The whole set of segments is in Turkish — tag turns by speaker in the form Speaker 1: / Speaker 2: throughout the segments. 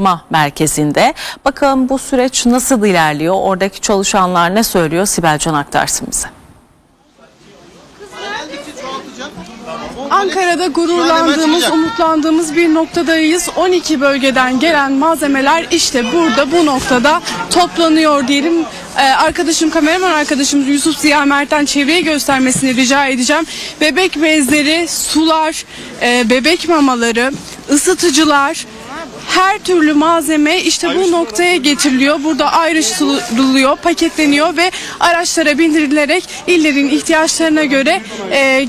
Speaker 1: toplama merkezinde. Bakalım bu süreç nasıl ilerliyor? Oradaki çalışanlar ne söylüyor? Sibel Can aktarsın bize.
Speaker 2: Ankara'da gururlandığımız, umutlandığımız bir noktadayız. 12 bölgeden gelen malzemeler işte burada bu noktada toplanıyor diyelim. Ee, arkadaşım kameraman arkadaşımız Yusuf Ziya Mert'ten çevreye göstermesini rica edeceğim. Bebek bezleri, sular, e, bebek mamaları, ısıtıcılar, her türlü malzeme işte bu noktaya getiriliyor. Burada ayrıştırılıyor, paketleniyor ve araçlara bindirilerek illerin ihtiyaçlarına göre e,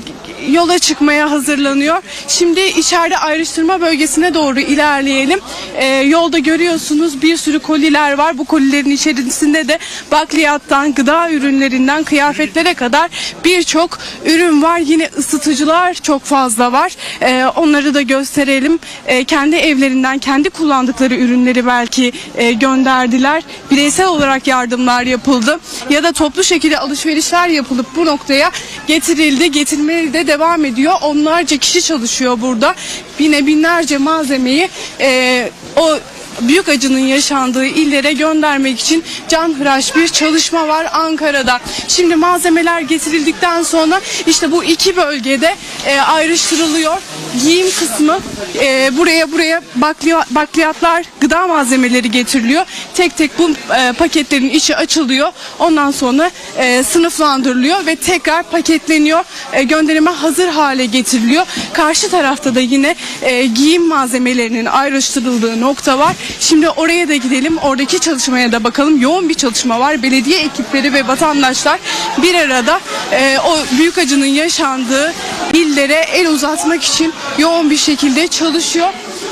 Speaker 2: yola çıkmaya hazırlanıyor. Şimdi içeride ayrıştırma bölgesine doğru ilerleyelim. E, yolda görüyorsunuz bir sürü koliler var. Bu kolilerin içerisinde de bakliyattan, gıda ürünlerinden, kıyafetlere kadar birçok ürün var. Yine ısıtıcılar çok fazla var. E, onları da gösterelim. E, kendi evlerinden, kendi kullandıkları ürünleri belki e, gönderdiler. Bireysel olarak yardımlar yapıldı. Ya da toplu şekilde alışverişler yapılıp bu noktaya getirildi. Getirmeye de devam ediyor. Onlarca kişi çalışıyor burada. Yine binlerce malzemeyi e, o büyük acının yaşandığı illere göndermek için canhıraş bir çalışma var Ankara'da. Şimdi malzemeler getirildikten sonra işte bu iki bölgede e, ayrıştırılıyor. Giyim kısmı e, buraya buraya bakliya- bakliyatlar, gıda malzemeleri getiriliyor. Tek tek bu e, paketlerin içi açılıyor. Ondan sonra e, sınıflandırılıyor ve tekrar paketleniyor. E, gönderime hazır hale getiriliyor. Karşı tarafta da yine e, giyim malzemelerinin ayrıştırıldığı nokta var. Şimdi oraya da gidelim. Oradaki çalışmaya da bakalım. Yoğun bir çalışma var. Belediye ekipleri ve vatandaşlar bir arada e, o büyük acının yaşandığı illere el uzatmak için yoğun bir şekilde çalışıyor.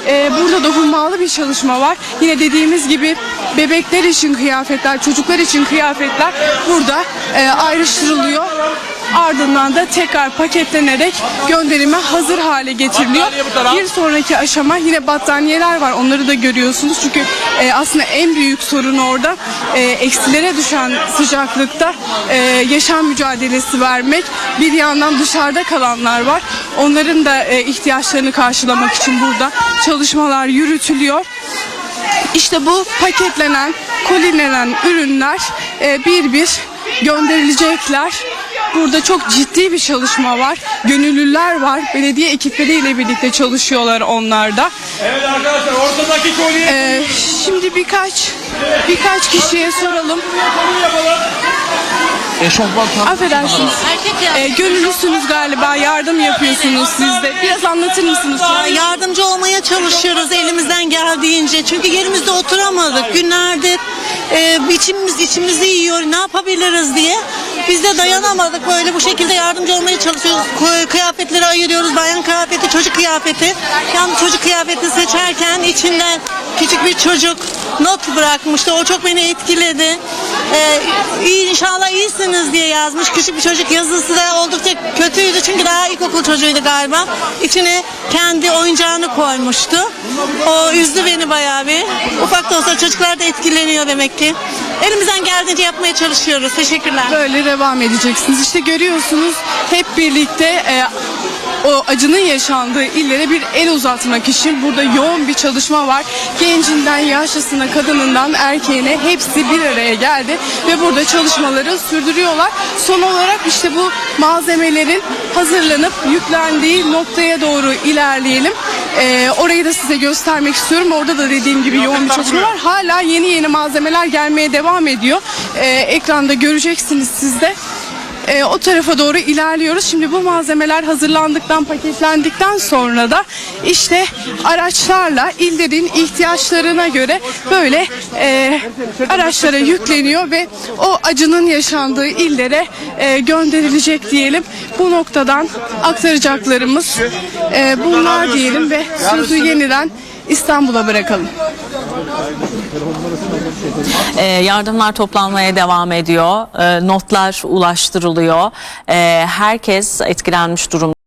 Speaker 2: E, burada da hummalı bir çalışma var. Yine dediğimiz gibi bebekler için kıyafetler, çocuklar için kıyafetler burada e, ayrıştırılıyor. Ardından da tekrar paketlenerek gönderime hazır hale getiriliyor. Bir sonraki aşama yine battaniyeler var. Onları da görüyorsunuz. Çünkü e, aslında en büyük sorun orada e, eksilere düşen sıcaklıkta e, yaşam mücadelesi vermek. Bir yandan dışarıda kalanlar var. Onların da e, ihtiyaçlarını karşılamak için burada çalışmalar yürütülüyor. İşte bu paketlenen, kolinlenen ürünler e, bir bir gönderilecekler. Burada çok ciddi bir çalışma var. Gönüllüler var. Belediye ekipleriyle birlikte çalışıyorlar onlar da.
Speaker 3: Evet arkadaşlar ortadaki kolye
Speaker 2: E, şimdi birkaç birkaç kişiye soralım.
Speaker 3: yapalım.
Speaker 2: Affedersiniz. E, gönüllüsünüz galiba. Yardım yapıyorsunuz siz de. Biraz anlatır mısınız?
Speaker 4: Yardımcı olmaya çalışıyoruz elimizden geldiğince. Çünkü yerimizde oturamadık. Günlerdir e, içimiz içimizi yiyor. Ne yapabiliriz diye. Biz de dayanamadık böyle bu şekilde yardımcı olmaya çalışıyoruz. Kı- Kıyafetleri ayırıyoruz. Bayan kıyafeti, çocuk kıyafeti. Yani çocuk kıyafeti seçerken içinden küçük bir çocuk not bırakmıştı. O çok beni etkiledi. Ee, iyi, inşallah iyisiniz diye yazmış. Küçük bir çocuk yazısı da oldukça kötüydü çünkü daha ilkokul çocuğuydu galiba. İçine kendi oyuncağını koymuştu. O üzdü beni bayağı bir. Ufak da olsa çocuklar da etkileniyor demek ki. Elimizden geldiğince yapmaya çalışıyoruz. Teşekkürler.
Speaker 2: Böyle devam edeceksiniz. İşte görüyorsunuz hep birlikte e, o acının yaşandığı illere bir el uzatmak için burada yoğun bir çalışma var. Gencinden yaşlısına, kadınından erkeğine hepsi bir araya geldi ve burada çalışmaları sürdürüyorlar. Son olarak işte bu malzemelerin hazırlanıp yüklendiği noktaya doğru ilerleyelim. E, orayı da size göstermek istiyorum. Orada da dediğim gibi yoğun bir çalışma var. Hala yeni yeni malzemeler gelmeye devam ediyor. E, ekranda göreceksiniz siz de. E, o tarafa doğru ilerliyoruz. Şimdi bu malzemeler hazırlandıktan, paketlendikten sonra da işte araçlarla illerin ihtiyaçlarına göre böyle e, araçlara yükleniyor ve o acının yaşandığı illere e, gönderilecek diyelim. Bu noktadan aktaracaklarımız e, bunlar diyelim ve sözü yeniden İstanbul'a bırakalım.
Speaker 1: Ee, yardımlar toplanmaya devam ediyor. Ee, notlar ulaştırılıyor. Ee, herkes etkilenmiş durumda.